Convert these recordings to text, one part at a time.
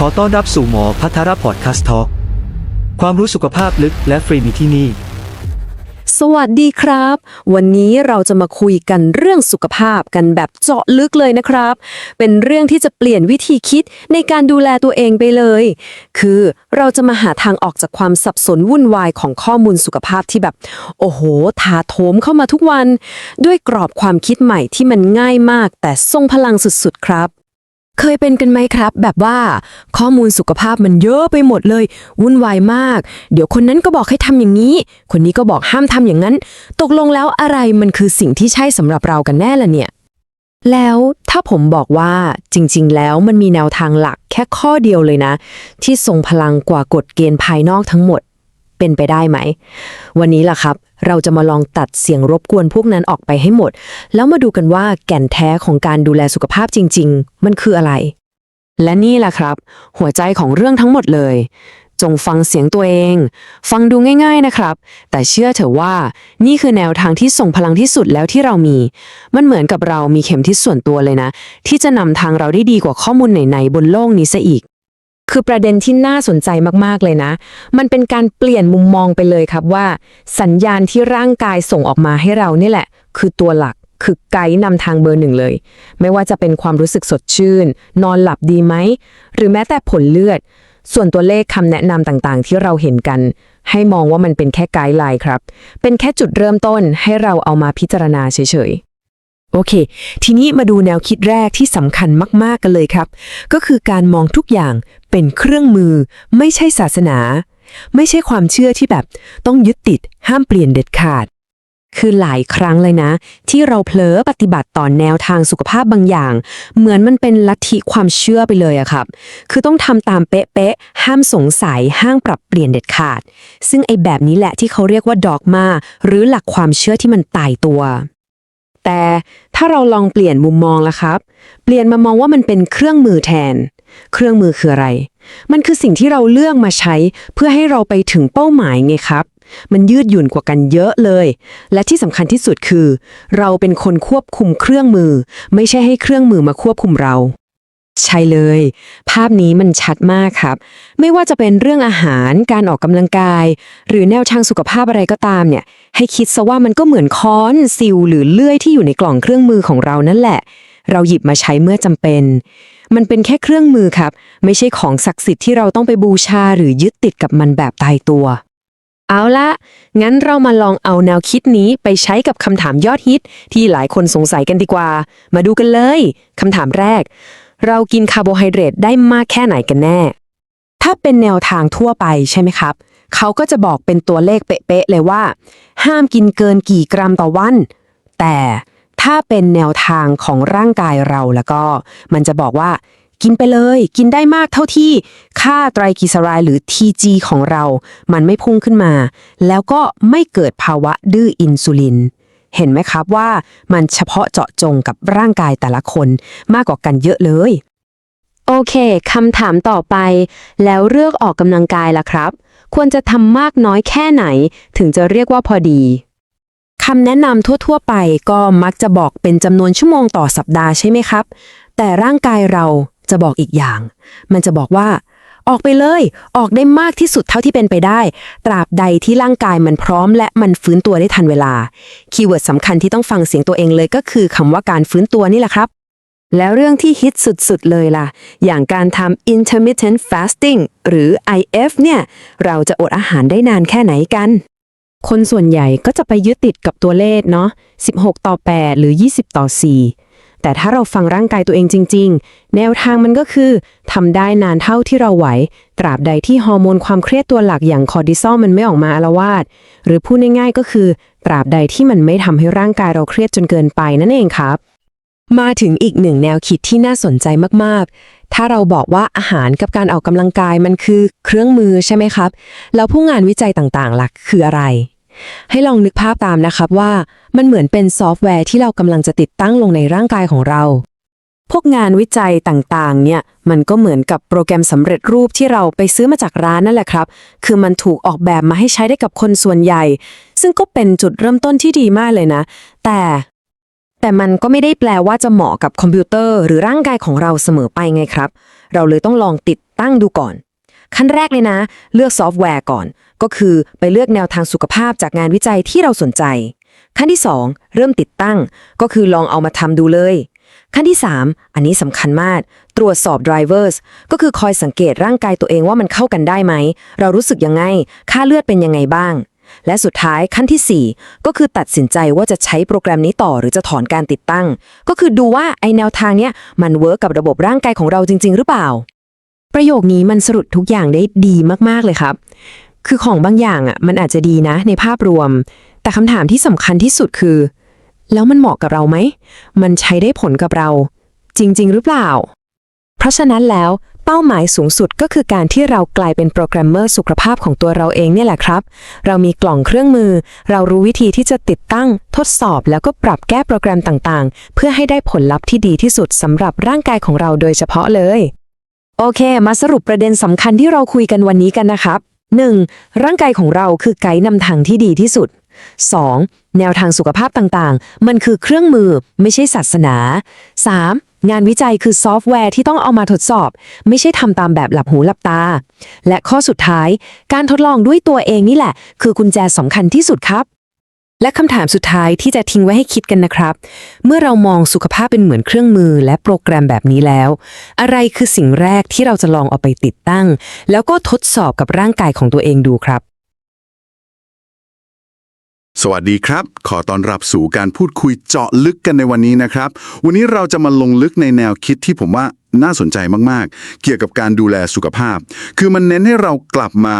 ขอต้อนรับสู่หมอพัทรพอดคาสต์ทอความรู้สุขภาพลึกและฟรีมีที่นี่ สวัสดีครับ วันนี้เราจะมาคุยกันเรื่องสุขภาพกันแบบเจาะลึกเลยนะครับ เป็นเรื่องที่จะเปลี่ยนวิธีคิดในการดูแลตัวเองไปเลย คือเราจะมาหาทางออกจากความสับสนวุ่นวายของข้อมูลสุขภาพที่แบบ โอ้โห ถาโถมเข้ามาทุกวัน ด้วยกรอบความคิดใหม่ที่มันง่ายมาก แต่ทรงพลังสุดๆครับ เคยเป็นกันไหมครับ แบบว่าข้อมูลสุขภาพมันเยอะไปหมดเลย วุ่นวายมาก เดี๋ยวคนนั้นก็บอกให้ทำอย่างนี้ คนนี้ก็บอกห้ามทำอย่างนั้น ตกลงแล้วอะไรมันคือสิ่งที่ใช่สำหรับเรากันแน่ล่ะเนี่ย แล้วถ้าผมบอกว่าจริง ๆ แล้วมันมีแนวทางหลักแค่ข้อเดียวเลยนะ ที่ทรงพลังกว่ากฎเกณฑ์ภายนอกทั้งหมด เป็นไปได้ไหม วันนี้ล่ะครับ เราจะมาลองตัดเสียงรบกวนพวกนั้นออกไปให้หมด แล้วมาดูกันว่าแก่นแท้ของการดูแลสุขภาพจริง ๆ มันคืออะไร และนี่แหละครับ หัวใจของเรื่องทั้งหมดเลย จงฟังเสียงตัวเอง ฟังดูง่าย ๆนะครับ แต่เชื่อเถอะว่า นี่คือแนวทางที่ส่งพลังที่สุดแล้วที่เรามี มันเหมือนกับเรามีเข็มทิศส่วนตัวเลยนะ ที่จะนำทางเราได้ดีกว่าข้อมูลไหนๆบนโลกนี้ซะอีก คือประเด็นที่น่าสนใจมากๆเลยนะ มันเป็นการเปลี่ยนมุมมองไปเลยครับว่า สัญญาณที่ร่างกายส่งออกมาให้เรานี่แหละ คือตัวหลักคือไกด์นำทางเบอร์หนึ่งเลย ไม่ว่าจะเป็นความรู้สึกสดชื่น นอนหลับดีไหม หรือแม้แต่ผลเลือด ส่วนตัวเลขคำแนะนำต่างๆ ที่เราเห็นกัน ให้มองว่ามันเป็นแค่ไกด์ไลน์ครับ เป็นแค่จุดเริ่มต้นให้เราเอามาพิจารณาเฉยๆ โอเค ทีนี้มาดูแนวคิดแรกที่สำคัญมาก ๆ กันเลยครับ ก็คือการมองทุกอย่างเป็นเครื่องมือ ไม่ใช่ศาสนา ไม่ใช่ความเชื่อที่แบบต้องยึดติดห้ามเปลี่ยนเด็ดขาด คือหลายครั้งเลยนะ ที่เราเผลอปฏิบัติต่อแนวทางสุขภาพบางอย่าง เหมือนมันเป็นลัทธิความเชื่อไปเลยอะครับ คือต้องทำตามเป๊ะๆห้ามสงสัยห้ามปรับเปลี่ยนเด็ดขาด ซึ่งไอ้แบบนี้แหละที่เขาเรียกว่าดอกมาหรือหลักความเชื่อที่มันตายตัว แต่ ถ้าเราลองเปลี่ยนมุมมองละครับ เปลี่ยนมามองว่ามันเป็นเครื่องมือแทน เครื่องมือคืออะไร มันคือสิ่งที่เราเลือกมาใช้เพื่อให้เราไปถึงเป้าหมายไงครับ มันยืดหยุ่นกว่ากันเยอะเลย และที่สำคัญที่สุดคือ เราเป็นคนควบคุมเครื่องมือ ไม่ใช่ให้เครื่องมือมาควบคุมเรา ใช่เลย ภาพนี้มันชัดมากครับ ไม่ว่าจะเป็นเรื่องอาหารการออกกำลังกาย หรือแนวทางสุขภาพอะไรก็ตามเนี่ย ให้คิดซะว่ามันก็เหมือนค้อนซิลหรือเลื่อยที่อยู่ในกล่องเครื่องมือของเรานั่นแหละ เราหยิบมาใช้เมื่อจำเป็น มันเป็นแค่เครื่องมือครับ ไม่ใช่ของศักดิ์สิทธิ์ที่เราต้องไปบูชาหรือยึดติดกับมันแบบตายตัว เอาละงั้นเรามาลองเอาแนวคิดนี้ไปใช้กับคำถามยอดฮิต ที่หลายคนสงสัยกันดีกว่า มาดูกันเลยคำถามแรก เรากินคาร์โบไฮเดรตได้มากแค่ไหนกันแน่ ถ้าเป็นแนวทางทั่วไปใช่ไหมครับ เขาก็จะบอกเป็นตัวเลขเป๊ะๆเลยว่า ห้ามกินเกินกี่กรัมต่อวัน แต่ถ้าเป็นแนวทางของร่างกายเราแล้วก็ มันจะบอกว่า กินไปเลย กินได้มากเท่าที่ ค่าไตรกลีเซอไรด์หรือ TG ของเรา มันไม่พุ่งขึ้นมา แล้วก็ไม่เกิดภาวะดื้ออินซูลิน เห็นไหมครับว่ามันเฉพาะเจาะจงกับร่างกายแต่ละคนมากกว่ากันเยอะเลย โอเคคำถามต่อไป แล้วเลือกออกกำลังกายล่ะครับ ควรจะทำมากน้อยแค่ไหน ถึงจะเรียกว่าพอดีคำแนะนำทั่ว ๆ ไปก็มักจะบอกเป็นจำนวนชั่วโมงต่อสัปดาห์ใช่ไหมครับ แต่ร่างกายเราจะบอกอีกอย่าง มันจะบอกว่า ออกไปเลย ออกได้มากที่สุดเท่าที่เป็นไปได้ ตราบใดที่ร่างกายมันพร้อม และมันฟื้นตัวได้ทันเวลา คีย์เวิร์ดสำคัญที่ต้องฟังเสียงตัวเองเลยก็คือคำว่าการฟื้นตัวนี่แหละครับ แล้วเรื่องที่ฮิตสุดๆ เลยล่ะ อย่างการทำ intermittent fasting หรือ IF เนี่ย เราจะอดอาหารได้นานแค่ไหนกันคนส่วนใหญ่ก็จะไปยึดติดกับตัวเลขเนาะ 16 ต่อ 8 หรือ 20 ต่อ 4 แต่ถ้าเราฟังร่างกายตัวเองจริง ๆ แนวทางมันก็คือทำได้นานเท่าที่เราไหว ตราบใดที่ฮอร์โมนความเครียดตัวหลักอย่างคอร์ติซอลมันไม่ออกมาอาละวาด หรือพูดง่ายๆก็คือ ตราบใดที่มันไม่ทำให้ร่างกายเราเครียดจนเกินไปนั่นเองครับ มาถึงอีกหนึ่งแนวคิดที่น่าสนใจมากๆ ถ้าเราบอกว่าอาหารกับการออกกำลังกายมันคือเครื่องมือใช่ไหมครับ แล้วผู้งานวิจัยต่างๆหลักคืออะไร ให้ลองนึกภาพตามนะครับว่ามันเหมือนเป็นซอฟต์แวร์ที่เรากำลังจะติดตั้งลงในร่างกายของเรา พวกงานวิจัยต่างๆ เนี่ย มันก็เหมือนกับโปรแกรมสำเร็จรูปที่เราไปซื้อมาจากร้านนั่นแหละครับ คือมันถูกออกแบบมาให้ใช้ได้กับคนส่วนใหญ่ ซึ่งก็เป็นจุดเริ่มต้นที่ดีมากเลยนะ แต่แต่มันก็ไม่ได้แปลว่าจะเหมาะกับคอมพิวเตอร์หรือร่างกายของเราเสมอไปไงครับ เราเลยต้องลองติดตั้งดูก่อน ขั้นแรกเลยนะ เลือกซอฟต์แวร์ก่อน ก็คือไปเลือกแนวทางสุขภาพจากงานวิจัยที่เราสนใจ ขั้นที่ 2 เริ่มติดตั้ง ก็คือลองเอามาทำดูเลย ขั้นที่ 3 อันนี้สำคัญมาก ตรวจสอบ drivers ก็คือคอยสังเกตร่างกายตัวเองว่ามันเข้ากันได้ไหม เรารู้สึกยังไง ค่าเลือดเป็นยังไงบ้างและสุดท้ายขั้นทีสี่4 ก็คือตัดสินใจว่าจะใช้โปรแกรมนี้ต่อหรือจะถอนการติดตั้ง ก็คือดูว่าไอแนวทางเนี้ยมันเวิร์กกับระบบร่างกายของเราจริง ๆ หรือเปล่า ประโยคนี้มันสรุปทุกอย่างได้ดีมากๆเลยครับ คือของบางอย่างอะมันอาจจะดีนะ ในภาพรวม แต่คำถามที่สำคัญที่สุดคือ แล้วมันเหมาะกับเราไหม มันใช้ได้ผลกับเรา จริง ๆ หรือเปล่า เพราะฉะนั้นแล้วเป้าหมายสูงสุดก็คือการที่เรากลายเป็นโปรแกรมเมอร์สุขภาพของตัวเราเองเนี่ยแหละครับ เรามีกล่องเครื่องมือ เรารู้วิธีที่จะติดตั้ง ทดสอบ แล้วก็ปรับแก้โปรแกรมต่างๆ เพื่อให้ได้ผลลัพธ์ที่ดีที่สุดสำหรับร่างกายของเราโดยเฉพาะเลย โอเค มาสรุปประเด็นสำคัญที่เราคุยกันวันนี้กันนะครับ 1. ร่างกายของเราคือไกด์นำทางที่ดีที่สุด 2. แนวทางสุขภาพต่างๆ มันคือเครื่องมือไม่ใช่ศาสนา 3. งานวิจัยคือซอฟต์แวร์ที่ต้องเอามาทดสอบ ไม่ใช่ทำตามแบบหลับหูหลับตา และข้อสุดท้าย การทดลองด้วยตัวเองนี่แหละ คือกุญแจสำคัญที่สุดครับ และคำถามสุดท้ายที่จะทิ้งไว้ให้คิดกันนะครับ เมื่อเรามองสุขภาพเป็นเหมือนเครื่องมือและโปรแกรมแบบนี้แล้ว อะไรคือสิ่งแรกที่เราจะลองเอาไปติดตั้ง แล้วก็ทดสอบกับร่างกายของตัวเองดูครับ สวัสดีครับ ขอต้อนรับสู่การพูดคุยเจาะลึกกันในวันนี้นะครับ วันนี้เราจะมาลงลึกในแนวคิดที่ผมว่าน่าสนใจมากๆ เกี่ยวกับการดูแลสุขภาพ คือมันเน้นให้เรากลับมา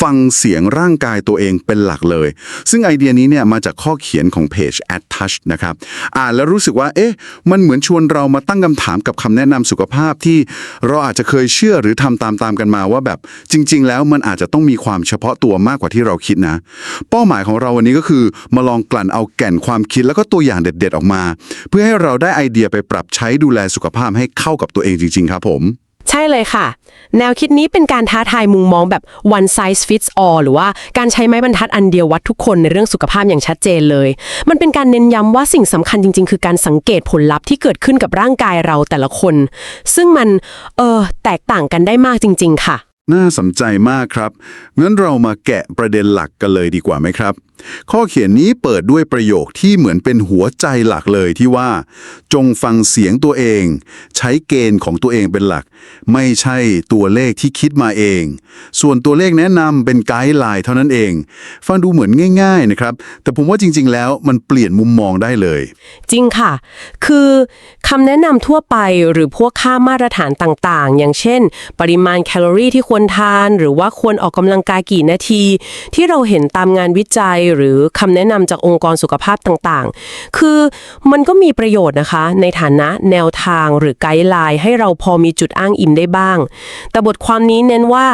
ฟังเสียงร่างกายตัวเองเป็นหลักเลย ซึ่งไอเดียนี้เนี่ยมาจากข้อเขียนของเพจ At Touch นะครับอ่านแล้วรู้สึกว่า เอ๊ะ มันเหมือนชวนเรามาตั้งคำถามกับคำแนะนำสุขภาพที่เราอาจจะเคยเชื่อหรือทำตามๆกันมาว่าแบบจริง ๆ แล้วมันอาจจะต้องมีความเฉพาะตัวมากกว่าที่เราคิดนะ เป้าหมายของเราวันนี้ก็คือมาลองกลั่นเอาแก่นความคิดแล้วก็ตัวอย่างเด็ด ๆ ออกมา เพื่อให้เราได้ไอเดียไปปรับใช้ดูแลสุขภาพให้เข้ากับตัวเองจริง ๆ ครับผม ช่เลยค่ะ แนวคิดนี้เป็นการท้าทายมุมมองแบบ one size fits all หรือว่าการใช้ไม้บรรทัดอันเดียววัดทุกคนในเรื่องสุขภาพอย่างชัดเจนเลย มันเป็นการเน้นย้ำว่าสิ่งสำคัญจริง ๆ คือการสังเกตผลลัพธ์ที่เกิดขึ้นกับร่างกายเราแต่ละคน ซึ่งมัน เออแตกต่างกันได้มากจริง ๆ ค่ะ น่าสนใจมากครับ งั้นเรามาแกะประเด็นหลักกันเลยดีกว่าไหมครับ ข้อเขียนนี้เปิดด้วยประโยคที่เหมือนเป็นหัวใจหลักเลยที่ว่า จงฟังเสียงตัวเอง ใช้เกณฑ์ของตัวเองเป็นหลัก ไม่ใช่ตัวเลขที่คิดมาเอง ส่วนตัวเลขแนะนำเป็นไกด์ไลน์เท่านั้นเอง ฟังดูเหมือนง่าย ๆนะครับ แต่ผมว่าจริง ๆ แล้วมันเปลี่ยนมุมมองได้เลย จริงค่ะ คือคำแนะนำทั่วไปหรือพวกค่ามาตรฐานต่างๆ อย่างเช่น ปริมาณแคลอรี่ที่ควรควรทาน หรือว่าควรออกกำลังกายกี่นาที ที่เราเห็นตามงานวิจัยหรือคำแนะนำจากองค์กรสุขภาพต่างๆ คือมันก็มีประโยชน์นะคะ ในฐานะแนวทางหรือไกด์ไลน์ให้เราพอมีจุดอ้างอิงได้บ้าง แต่บทความนี้เน้นว่า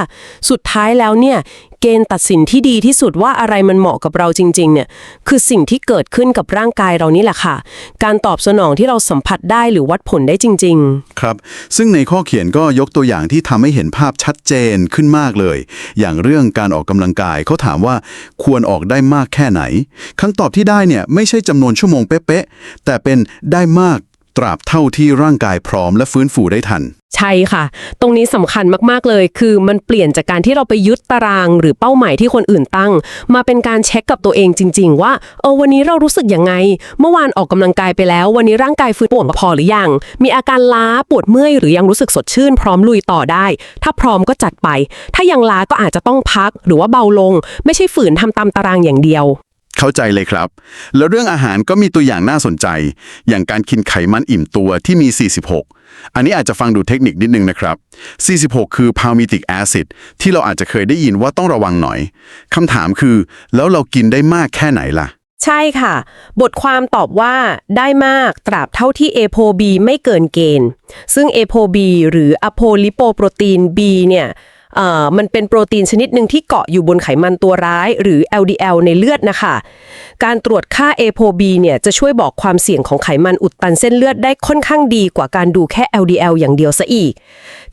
สุดท้ายแล้วเนี่ย เกณฑ์ตัดสินที่ดีที่สุดว่าอะไรมันเหมาะกับเราจริงๆเนี่ยคือสิ่งที่เกิดขึ้นกับร่างกายเรานี่แหละค่ะ การตอบสนองที่เราสัมผัสได้หรือวัดผลได้จริง ๆ ครับ ซึ่งในข้อเขียนก็ยกตัวอย่างที่ทำให้เห็นภาพชัดเจนขึ้นมากเลย อย่างเรื่องการออกกำลังกายเขาถามว่าควรออกได้มากแค่ไหนคำตอบที่ได้เนี่ยไม่ใช่จำนวนชั่วโมงเป๊ะๆแต่เป็นได้มาก ตราบเท่าที่ร่างกายพร้อมและฟื้นฟูได้ทัน ใช่ค่ะ ตรงนี้สำคัญมากๆเลย คือมันเปลี่ยนจากการที่เราไปยึดตาราง หรือเป้าหมายที่คนอื่นตั้ง มาเป็นการเช็คกับตัวเองจริง ๆ ว่าเออวันนี้เรารู้สึกยังไง เมื่อวานออกกำลังกายไปแล้ว วันนี้ร่างกายฟื้นตัวพอหรือยัง มีอาการล้าปวดเมื่อยหรือยังรู้สึกสดชื่น พร้อมลุยต่อได้ ถ้าพร้อมก็จัดไป ถ้ายังล้าก็อาจจะต้องพักหรือว่าเบาลง ไม่ใช่ฝืนทำตามตารางอย่างเดียว เข้าใจเลยครับ แล้วเรื่องอาหารก็มีตัวอย่างน่าสนใจ อย่างการกินไขมันอิ่มตัวที่มี 46 อันนี้อาจจะฟังดูเทคนิคนิดนึงนะครับ 46 คือ palmitic acid ที่เราอาจจะเคยได้ยินว่าต้องระวังหน่อยคำถามคือ แล้วเรากินได้มากแค่ไหนล่ะ ใช่ค่ะ บทความตอบว่าได้มากตราบเท่าที่ ApoB ไม่เกินเกณฑ์ ซึ่ง ApoB หรือ apolipoprotein B เนี่ย มันเป็นโปรตีนชนิดหนึ่งที่เกาะอยู่บนไขมันตัวร้าย หรือ LDL ในเลือดนะคะ การตรวจค่า ApoB เนี่ยจะช่วยบอกความเสี่ยงของไขมันอุดตันเส้นเลือดได้ค่อนข้างดีกว่าการดูแค่ LDL อย่างเดียวซะอีก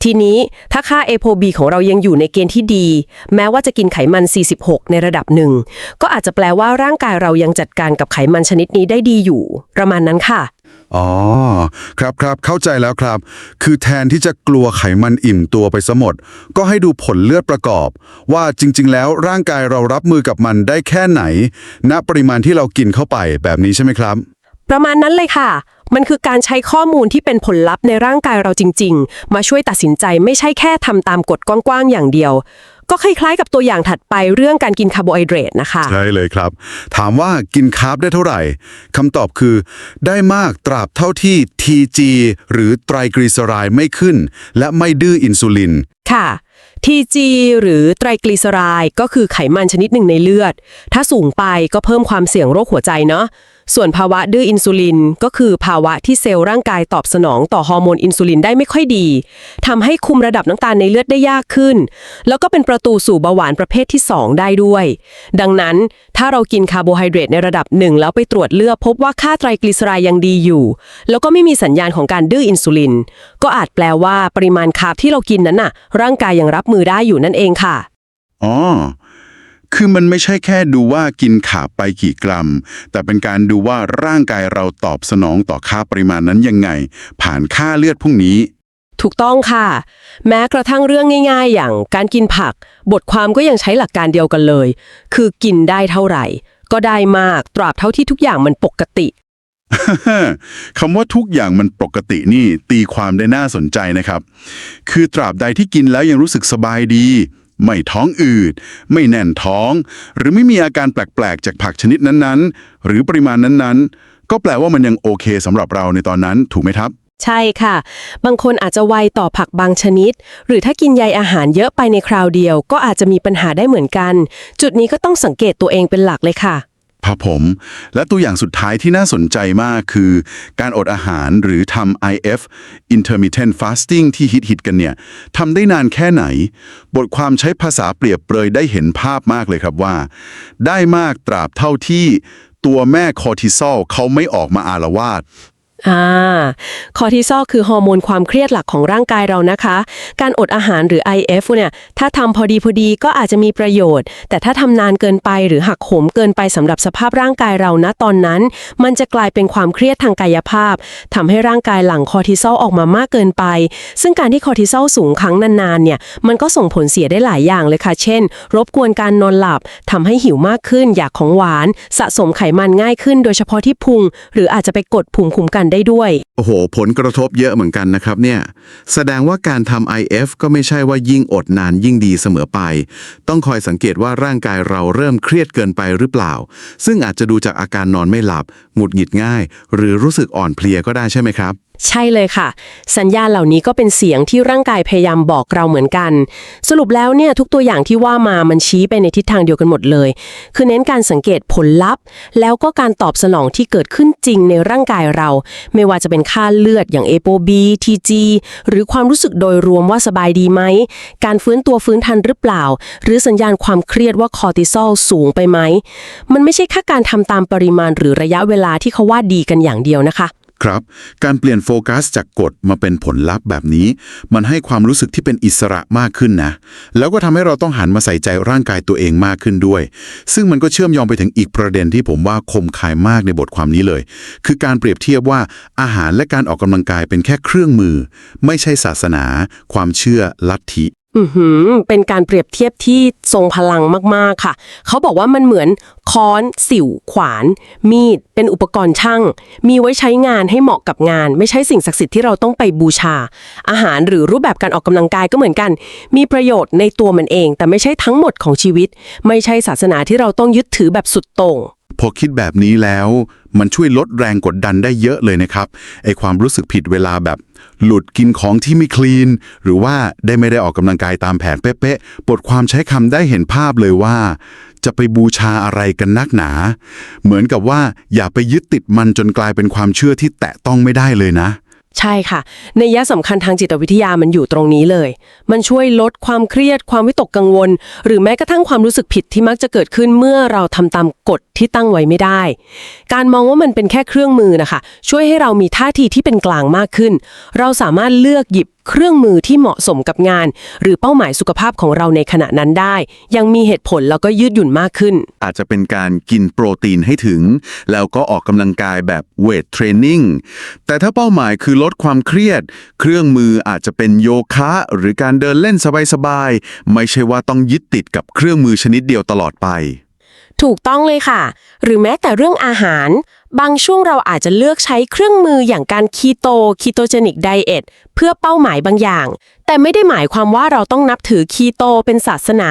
ทีนี้ถ้าค่า ApoB ของเรายังอยู่ในเกณฑ์ที่ดี แม้ว่าจะกินไขมัน 46 ในระดับหนึ่งก็อาจจะแปลว่าร่างกายเรายังจัดการกับไขมันชนิดนี้ได้ดีอยู่ ประมาณนั้นค่ะ อ๋อ ครับครับเข้าใจแล้วครับ คือแทนที่จะกลัวไขมันอิ่มตัวไปซะหมด ก็ให้ดูผลเลือดประกอบ ว่าจริง ๆ แล้วร่างกายเรารับมือกับมันได้แค่ไหน ณปริมาณที่เรากินเข้าไปแบบนี้ใช่ไหมครับ ประมาณนั้นเลยค่ะ มันคือการใช้ข้อมูลที่เป็นผลลัพธ์ในร่างกายเราจริง ๆ มาช่วยตัดสินใจไม่ใช่แค่ทำตามกฎกว้างๆอย่างเดียว ก็คล้ายๆกับตัวอย่างถัดไปเรื่องการกินคาร์โบไฮเดรตนะคะ ใช่เลยครับ ถามว่ากินคาร์บได้เท่าไหร่คำตอบคือ ได้มากตราบเท่าที่ TG หรือไตรกลีเซอไรด์ไม่ขึ้น และไม่ดื้ออินซูลิน ค่ะ TG หรือไตรกลีเซอไรด์ก็คือไขมันชนิดหนึ่งในเลือด ถ้าสูงไปก็เพิ่มความเสี่ยงโรคหัวใจเนาะ ส่วนภาวะดื้ออินซูลินก็คือภาวะที่เซลล์ร่างกายตอบสนองต่อฮอร์โมนอินซูลินได้ไม่ค่อยดีทำให้คุมระดับน้ำตาลในเลือดได้ยากขึ้น แล้วก็เป็นประตูสู่เบาหวานประเภทที่ 2 ได้ด้วย ดังนั้นถ้าเรากินคาร์โบไฮเดรตในระดับหนึ่งแล้วไปตรวจเลือดพบว่าค่าไตรกลีเซอไรด์ยังดีอยู่ แล้วก็ไม่มีสัญญาณของการดื้ออินซูลิน ก็อาจแปลว่าปริมาณคาร์บที่เรากินนั้นน่ะ ร่างกายยังรับมือได้อยู่นั่นเองค่ะอ๋อ คือมันไม่ใช่แค่ดูว่ากินขาบไปกี่กรัม แต่เป็นการดูว่าร่างกายเราตอบสนองต่อค่าปริมาณนั้นยังไง ผ่านค่าเลือดพวกนี้ ถูกต้องค่ะ แม้กระทั่งเรื่องง่าย ๆ อย่างการกินผัก บทความก็ยังใช้หลักการเดียวกันเลย คือกินได้เท่าไหร่ ก็ได้มากตราบเท่าที่ทุกอย่างมันปกติ คำว่าทุกอย่างมันปกตินี่ตีความได้น่าสนใจนะครับ คือตราบใดที่กินแล้วยังรู้สึกสบายดี ไม่ท้องอืด ไม่แน่นท้อง หรือไม่มีอาการแปลกๆ จากผักชนิดนั้นๆ หรือปริมาณนั้นๆ ก็แปลว่ามันยังโอเคสำหรับเราในตอนนั้นถูกไหมครับ ใช่ค่ะ บางคนอาจจะไวต่อผักบางชนิด หรือถ้ากินใยอาหารเยอะไปในคราวเดียว ก็อาจจะมีปัญหาได้เหมือนกัน จุดนี้ก็ต้องสังเกตตัวเองเป็นหลักเลยค่ะ ครับผม และตัวอย่างสุดท้ายที่น่าสนใจมากคือ การอดอาหารหรือทำ IF intermittent fasting ที่ฮิตฮิตกันเนี่ยทำได้นานแค่ไหน บทความใช้ภาษาเปรียบเปรยได้เห็นภาพมากเลยครับว่า ได้มากตราบเท่าที่ตัวแม่คอร์ติซอลเขาไม่ออกมาอารวาด อ่าคอร์ติซอลคือฮอร์โมนความเครียดหลักของร่างกายเรานะคะ การอดอาหารหรือ IF เนี่ยถ้าทำพอดีพอดีก็อาจจะมีประโยชน์ แต่ถ้าทำนานเกินไปหรือหักโหมเกินไปสำหรับสภาพร่างกายเรานะตอนนั้น มันจะกลายเป็นความเครียดทางกายภาพทำให้ร่างกายหลั่งคอร์ติซอลออกมามากเกินไป ซึ่งการที่คอร์ติซอลสูงครั้งนานๆเนี่ยมันก็ส่งผลเสียได้หลายอย่างเลยค่ะ เช่น รบกวนการนอนหลับทำให้หิวมากขึ้น อยากของหวาน สะสมไขมันง่ายขึ้น โดยเฉพาะที่พุง หรืออาจจะไปกดภูมิคุ้มกันได้ด้วย โอ้โห ผลกระทบเยอะเหมือนกันนะครับเนี่ยแสดงว่าการทำ IF ก็ไม่ใช่ว่ายิ่งอดนานยิ่งดีเสมอไป ต้องคอยสังเกตว่าร่างกายเราเริ่มเครียดเกินไปหรือเปล่า ซึ่งอาจจะดูจากอาการนอนไม่หลับหงุดหงิดง่าย หรือรู้สึกอ่อนเพลียก็ได้ใช่ไหมครับ ใช่เลยค่ะ สัญญาณเหล่านี้ก็เป็นเสียงที่ร่างกายพยายามบอกเราเหมือนกัน สรุปแล้วเนี่ยทุกตัวอย่างที่ว่ามามันชี้ไปในทิศทางเดียวกันหมดเลย คือเน้นการสังเกตผลลัพธ์ แล้วก็การตอบสนองที่เกิดขึ้นจริงในร่างกายเรา ไม่ว่าจะเป็นค่าเลือดอย่าง ApoB TG หรือความรู้สึกโดยรวมว่าสบายดีไหม การฟื้นตัวฟื้นทันหรือเปล่า หรือสัญญาณความเครียดว่าคอร์ติซอลสูงไปไหมมันไม่ใช่แค่การทำตามปริมาณหรือระยะเวลาที่เขาว่าดีกันอย่างเดียวนะคะ ครับ การเปลี่ยนโฟกัสจากกฎมาเป็นผลลัพธ์แบบนี้ มันให้ความรู้สึกที่เป็นอิสระมากขึ้นนะ แล้วก็ทำให้เราต้องหันมาใส่ใจร่างกายตัวเองมากขึ้นด้วย ซึ่งมันก็เชื่อมโยงไปถึงอีกประเด็นที่ผมว่าคมคายมากในบทความนี้เลย คือการเปรียบเทียบว่าอาหารและการออกกำลังกายเป็นแค่เครื่องมือ ไม่ใช่ศาสนา ความเชื่อลัทธิ อือหือเป็นการเปรียบเทียบที่ทรงพลังมากๆค่ะ เขาบอกว่ามันเหมือนค้อน สิว ขวาน มีด เป็นอุปกรณ์ช่าง มีไว้ใช้งานให้เหมาะกับงาน ไม่ใช่สิ่งศักดิ์สิทธิ์ที่เราต้องไปบูชา อาหารหรือรูปแบบการออกกำลังกายก็เหมือนกัน มีประโยชน์ในตัวมันเอง แต่ไม่ใช่ทั้งหมดของชีวิต ไม่ใช่ศาสนาที่เราต้องยึดถือแบบสุดโต่ง พอคิดแบบนี้แล้ว มันช่วยลดแรงกดดันได้เยอะเลยนะครับไอความรู้สึกผิดเวลาแบบ หลุดกินของที่ไม่คลีน หรือว่าได้ไม่ได้ออกกำลังกายตามแผนเป๊ะๆบทความใช้คำได้เห็นภาพเลยว่า จะไปบูชาอะไรกันนักหนา เหมือนกับว่าอย่าไปยึดติดมันจนกลายเป็นความเชื่อที่แตะต้องไม่ได้เลยนะ ใช่ค่ะ ในยยะสำคัญทางจิตวิทยามันอยู่ตรงนี้เลย มันช่วยลดความเครียด ความวิตกกังวล หรือแม้กระทั่งความรู้สึกผิดที่มักจะเกิดขึ้นเมื่อเราทำตามกฎที่ตั้งไว้ไม่ได้ การมองว่ามันเป็นแค่เครื่องมือนะคะ ช่วยให้เรามีท่าทีที่เป็นกลางมากขึ้น เราสามารถเลือกหยิบ เครื่องมือที่เหมาะสมกับงาน หรือเป้าหมายสุขภาพของเราในขณะนั้นได้ ยังมีเหตุผลแล้วก็ยืดหยุ่นมากขึ้น อาจจะเป็นการกินโปรตีนให้ถึง แล้วก็ออกกำลังกายแบบเวทเทรนนิ่งแต่ถ้าเป้าหมายคือลดความเครียด เครื่องมืออาจจะเป็นโยคะ หรือการเดินเล่นสบายๆไม่ใช่ว่าต้องยึดติดกับเครื่องมือชนิดเดียวตลอดไป ถูกต้องเลยค่ะ หรือแม้แต่เรื่องอาหาร บางช่วงเราอาจจะเลือกใช้เครื่องมืออย่างการคีโตคีโตเจนิกไดเอทเพื่อเป้าหมายบางอย่าง แต่ไม่ได้หมายความว่าเราต้องนับถือคีโตเป็นศาสนา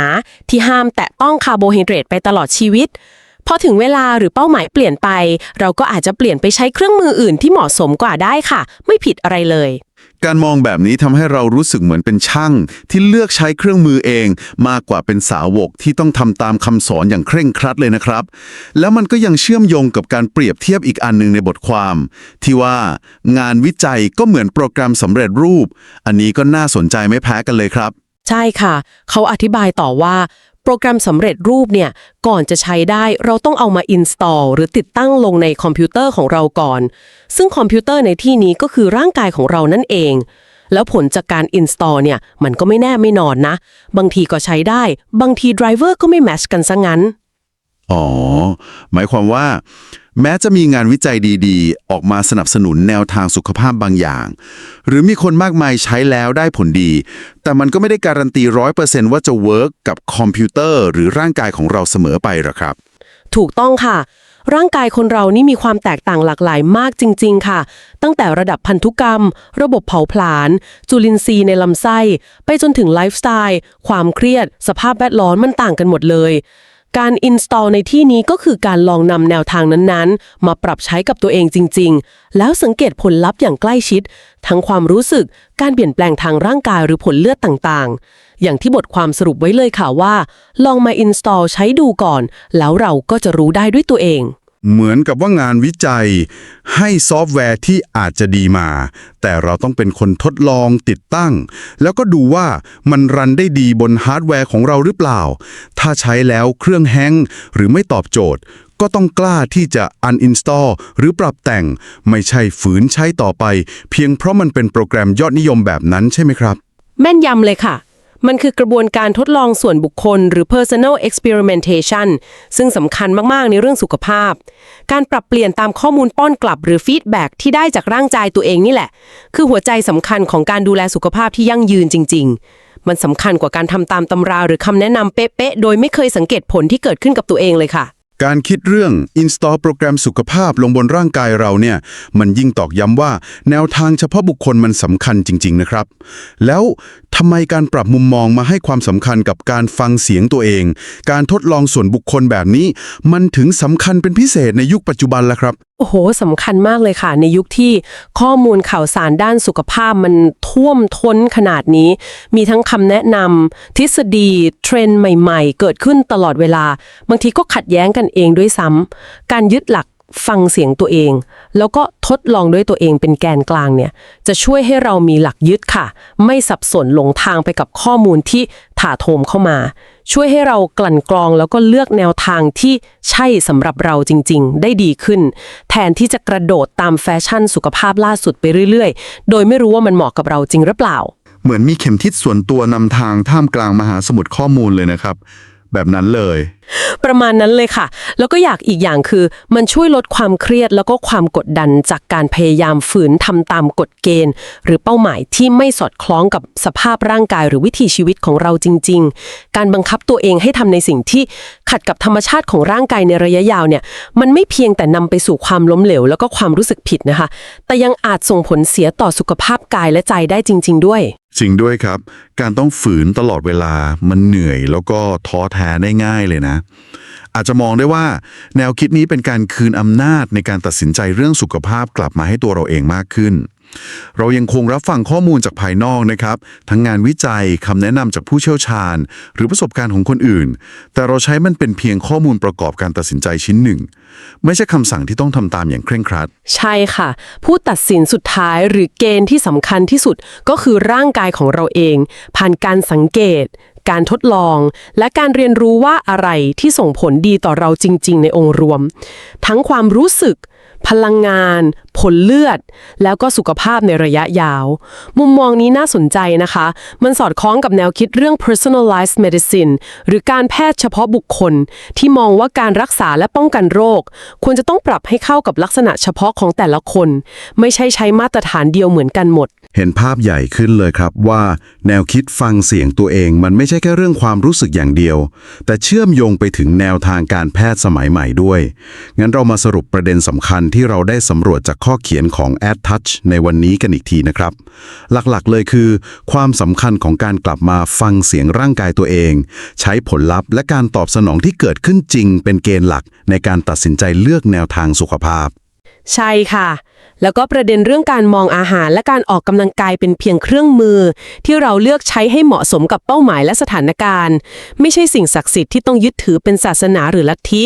ที่ห้ามแตะต้องคาร์โบไฮเดรตไปตลอดชีวิตพอถึงเวลาหรือเป้าหมายเปลี่ยนไป เราก็อาจจะเปลี่ยนไปใช้เครื่องมืออื่นที่เหมาะสมกว่าได้ค่ะ ไม่ผิดอะไรเลย การมองแบบนี้ทำให้เรารู้สึกเหมือนเป็นช่าง ที่เลือกใช้เครื่องมือเอง มากกว่าเป็นสาวกที่ต้องทำตามคำสอนอย่างเคร่งครัดเลยนะครับ แล้วมันก็ยังเชื่อมโยงกับการเปรียบเทียบอีกอันหนึ่งในบทความ ที่ว่างานวิจัยก็เหมือนโปรแกรมสำเร็จรูป อันนี้ก็น่าสนใจไม่แพ้กันเลยครับ ใช่ค่ะ เขาอธิบายต่อว่า โปรแกรมสำเร็จรูปเนี่ยก่อนจะใช้ได้เราต้องเอามา install หรือติดตั้งลงในคอมพิวเตอร์ของเราก่อน ซึ่งคอมพิวเตอร์ในที่นี้ก็คือร่างกายของเรานั่นเอง แล้วผลจากการ install เนี่ยมันก็ไม่แน่ไม่นอนนะ บางทีก็ใช้ได้ บางทีไดรเวอร์ก็ไม่แมชกันซะงั้น อ๋อ หมายความว่า แม้จะมีงานวิจัยดีๆ ออกมาสนับสนุนแนวทางสุขภาพบางอย่าง หรือมีคนมากมายใช้แล้วได้ผลดี แต่มันก็ไม่ได้การันตีร้อยเปอร์เซนต์ว่าจะเวิร์กกับคอมพิวเตอร์หรือร่างกายของเราเสมอไปหรอครับ ถูกต้องค่ะ ร่างกายคนเรานี่มีความแตกต่างหลากหลายมากจริง ๆ ค่ะ ตั้งแต่ระดับพันธุกรรม ระบบเผาผลาญจุลินทรีย์ในลำไส้ ไปจนถึงไลฟ์สไตล์ความเครียด สภาพแวดล้อมมันต่างกันหมดเลย การ install ในที่นี้ก็คือการลองนำแนวทางนั้นๆ มาปรับใช้กับตัวเองจริง ๆ แล้วสังเกตผลลัพธ์อย่างใกล้ชิด ทั้งความรู้สึก การเปลี่ยนแปลงทางร่างกายหรือผลเลือดต่างๆ อย่างที่บทความสรุปไว้เลยค่ะว่า ลองมา install ใช้ดูก่อน แล้วเราก็จะรู้ได้ด้วยตัวเอง เหมือนกับว่างานวิจัย ให้ซอฟต์แวร์ที่อาจจะดีมา แต่เราต้องเป็นคนทดลองติดตั้ง แล้วก็ดูว่ามันรันได้ดีบนฮาร์ดแวร์ของเราหรือเปล่า ถ้าใช้แล้วเครื่องแฮงหรือไม่ตอบโจทย์ ก็ต้องกล้าที่จะ uninstall หรือปรับแต่ง ไม่ใช่ฝืนใช้ต่อไป เพียงเพราะมันเป็นโปรแกรมยอดนิยมแบบนั้นใช่ไหมครับ แม่นยำเลยค่ะ มันคือกระบวนการทดลองส่วนบุคคล หรือ personal experimentation ซึ่งสำคัญมาก ๆ ในเรื่องสุขภาพ การปรับเปลี่ยนตามข้อมูลป้อนกลับหรือ feedback ที่ได้จากร่างกายตัวเองนี่แหละ คือหัวใจสำคัญของการดูแลสุขภาพที่ยั่งยืนจริง ๆ มันสำคัญกว่าการทำตามตำราหรือคำแนะนำเป๊ะๆโดยไม่เคยสังเกตผลที่เกิดขึ้นกับตัวเองเลยค่ะ การคิดเรื่อง install โปรแกรมสุขภาพลงบนร่างกายเราเนี่ย มันยิ่งตอกย้ำว่าแนวทางเฉพาะบุคคลมันสำคัญจริง ๆ นะครับ แล้วทำไมการปรับมุมมองมาให้ความสำคัญกับการฟังเสียงตัวเอง การทดลองส่วนบุคคลแบบนี้ มันถึงสำคัญเป็นพิเศษในยุคปัจจุบันล่ะครับโอ้โหสำคัญมากเลยค่ะ ในยุคที่ข้อมูลข่าวสารด้านสุขภาพมันท่วมท้นขนาดนี้ มีทั้งคำแนะนำทฤษฎี เทรนด์ใหม่ ๆ เกิดขึ้นตลอดเวลา บางทีก็ขัดแย้งกันเองด้วยซ้ำการยึดหลัก ฟังเสียงตัวเอง แล้วก็ทดลองด้วยตัวเองเป็นแกนกลางเนี่ย จะช่วยให้เรามีหลักยึดค่ะ ไม่สับสนหลงทางไปกับข้อมูลที่ถาโถมเข้ามา ช่วยให้เรากลั่นกรองแล้วก็เลือกแนวทางที่ใช่สำหรับเราจริง ๆ ได้ดีขึ้น แทนที่จะกระโดดตามแฟชั่นสุขภาพล่าสุดไปเรื่อย ๆ โดยไม่รู้ว่ามันเหมาะกับเราจริงหรือเปล่า เหมือนมีเข็มทิศส่วนตัวนำทางท่ามกลางมหาสมุทรข้อมูลเลยนะครับ แบบนั้นเลย ประมาณนั้นเลยค่ะ แล้วก็อยากอีกอย่างคือ มันช่วยลดความเครียดแล้วก็ความกดดันจากการพยายามฝืนทำตามกฎเกณฑ์ หรือเป้าหมายที่ไม่สอดคล้องกับสภาพร่างกายหรือวิถีชีวิตของเราจริง ๆ การบังคับตัวเองให้ทำในสิ่งที่ขัดกับธรรมชาติของร่างกายในระยะยาวเนี่ย มันไม่เพียงแต่นำไปสู่ความล้มเหลว แล้วก็ความรู้สึกผิดนะคะ แต่ยังอาจส่งผลเสียต่อสุขภาพกายและใจได้จริง ๆ ด้วย จริงด้วยครับ การต้องฝืนตลอดเวลามันเหนื่อยแล้วก็ท้อแท้ได้ง่ายเลยนะ อาจจะมองได้ว่า แนวคิดนี้เป็นการคืนอำนาจในการตัดสินใจเรื่องสุขภาพกลับมาให้ตัวเราเองมากขึ้น เรายังคงรับฟังข้อมูลจากภายนอกนะครับ ทั้งงานวิจัยคำแนะนำจากผู้เชี่ยวชาญ หรือประสบการณ์ของคนอื่น แต่เราใช้มันเป็นเพียงข้อมูลประกอบการตัดสินใจชิ้นหนึ่ง ไม่ใช่คำสั่งที่ต้องทำตามอย่างเคร่งครัด ใช่ค่ะ ผู้ตัดสินสุดท้ายหรือเกณฑ์ที่สำคัญที่สุดก็คือร่างกายของเราเอง ผ่านการสังเกต การทดลอง และการเรียนรู้ว่าอะไรที่ส่งผลดีต่อเราจริง ๆ ในองค์รวม ทั้งความรู้สึก พลังงาน ผลเลือด แล้วก็สุขภาพในระยะยาว มุมมองนี้น่าสนใจนะคะ มันสอดคล้องกับแนวคิดเรื่อง personalized medicine หรือการแพทย์เฉพาะบุคคล ที่มองว่าการรักษาและป้องกันโรค ควรจะต้องปรับให้เข้ากับลักษณะเฉพาะของแต่ละคน ไม่ใช่ใช้มาตรฐานเดียวเหมือนกันหมด เห็นภาพใหญ่ขึ้นเลยครับว่า แนวคิดฟังเสียงตัวเอง มันไม่ใช่แค่เรื่องความรู้สึกอย่างเดียว แต่เชื่อมโยงไปถึงแนวทางการแพทย์สมัยใหม่ด้วย งั้นเรามาสรุปประเด็นสำคัญที่ที่เราได้สำรวจจากข้อเขียนของ Ad Touch ในวันนี้กันอีกทีนะครับ หลักๆเลยคือ ความสำคัญของการกลับมาฟังเสียงร่างกายตัวเอง ใช้ผลลัพธ์และการตอบสนองที่เกิดขึ้นจริง เป็นเกณฑ์หลักในการตัดสินใจเลือกแนวทางสุขภาพ ใช่ค่ะ แล้วก็ประเด็นเรื่องการมองอาหารและการออกกำลังกายเป็นเพียงเครื่องมือ ที่เราเลือกใช้ให้เหมาะสมกับเป้าหมายและสถานการณ์ ไม่ใช่สิ่งศักดิ์สิทธิ์ที่ต้องยึดถือเป็นศาสนาหรือลัทธิ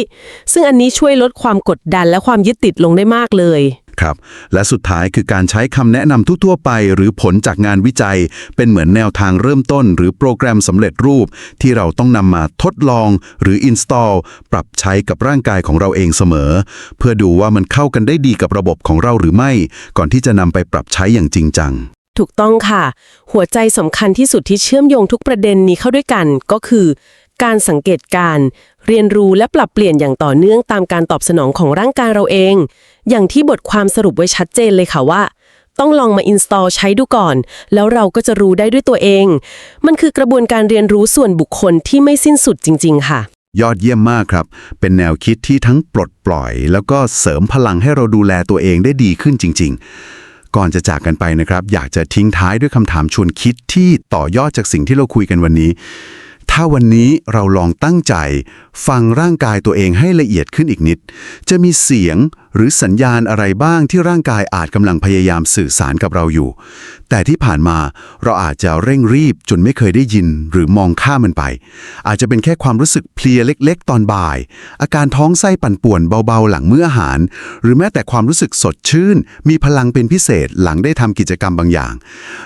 ซึ่งอันนี้ช่วยลดความกดดันและความยึดติดลงได้มากเลย ครับ และสุดท้ายคือการใช้คำแนะนำทั่วๆไป หรือผลจากงานวิจัย เป็นเหมือนแนวทางเริ่มต้น หรือโปรแกรมสำเร็จรูป ที่เราต้องนำมาทดลอง หรือ install ปรับใช้กับร่างกายของเราเองเสมอ เพื่อดูว่ามันเข้ากันได้ดีกับระบบของเราหรือไม่ ก่อนที่จะนำไปปรับใช้อย่างจริงจังถูกต้องค่ะ หัวใจสำคัญที่สุดที่เชื่อมโยงทุกประเด็นนี้เข้าด้วยกันก็คือ การสังเกตการ เรียนรู้และปรับเปลี่ยนอย่างต่อเนื่องตามการตอบสนองของร่างกายเราเอง อย่างที่บทความสรุปไว้ชัดเจนเลยค่ะว่า ต้องลองมา install ใช้ดูก่อน แล้วเราก็จะรู้ได้ด้วยตัวเอง มันคือกระบวนการเรียนรู้ส่วนบุคคลที่ไม่สิ้นสุดจริง ๆ ค่ะ ยอดเยี่ยมมากครับ เป็นแนวคิดที่ทั้งปลดปล่อย แล้วก็เสริมพลังให้เราดูแลตัวเองได้ดีขึ้นจริง ๆ ก่อนจะจากกันไปนะครับ อยากจะทิ้งท้ายด้วยคำถามชวนคิดที่ต่อยอดจากสิ่งที่เราคุยกันวันนี้ ถ้าวันนี้เราลองตั้งใจ ฟังร่างกายตัวเองให้ละเอียดขึ้นอีกนิด จะมีเสียง หรือสัญญาณอะไรบ้างที่ร่างกายอาจกำลังพยายามสื่อสารกับเราอยู่ แต่ที่ผ่านมาเราอาจจะเร่งรีบจนไม่เคยได้ยินหรือมองข้ามมันไป อาจจะเป็นแค่ความรู้สึกเพลียเล็ก ๆ ตอนบ่าย อาการท้องไส้ปั่นป่วนเบาๆ หลังมื้ออาหาร หรือแม้แต่ความรู้สึกสดชื่น มีพลังเป็นพิเศษหลังได้ทำกิจกรรมบางอย่าง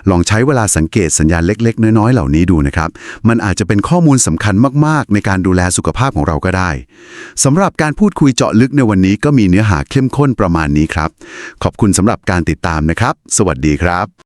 ลองใช้เวลาสังเกตสัญญาณเล็ก ๆ น้อยๆเหล่านี้ดูนะครับ มันอาจจะเป็นข้อมูลสำคัญมากๆ ในการดูแลสุขภาพของเราก็ได้สำหรับการพูดคุยเจาะลึกในวันนี้ก็มีเนื้อหาเข้มข้นประมาณนี้ครับ ขอบคุณสำหรับการติดตามนะครับ สวัสดีครับ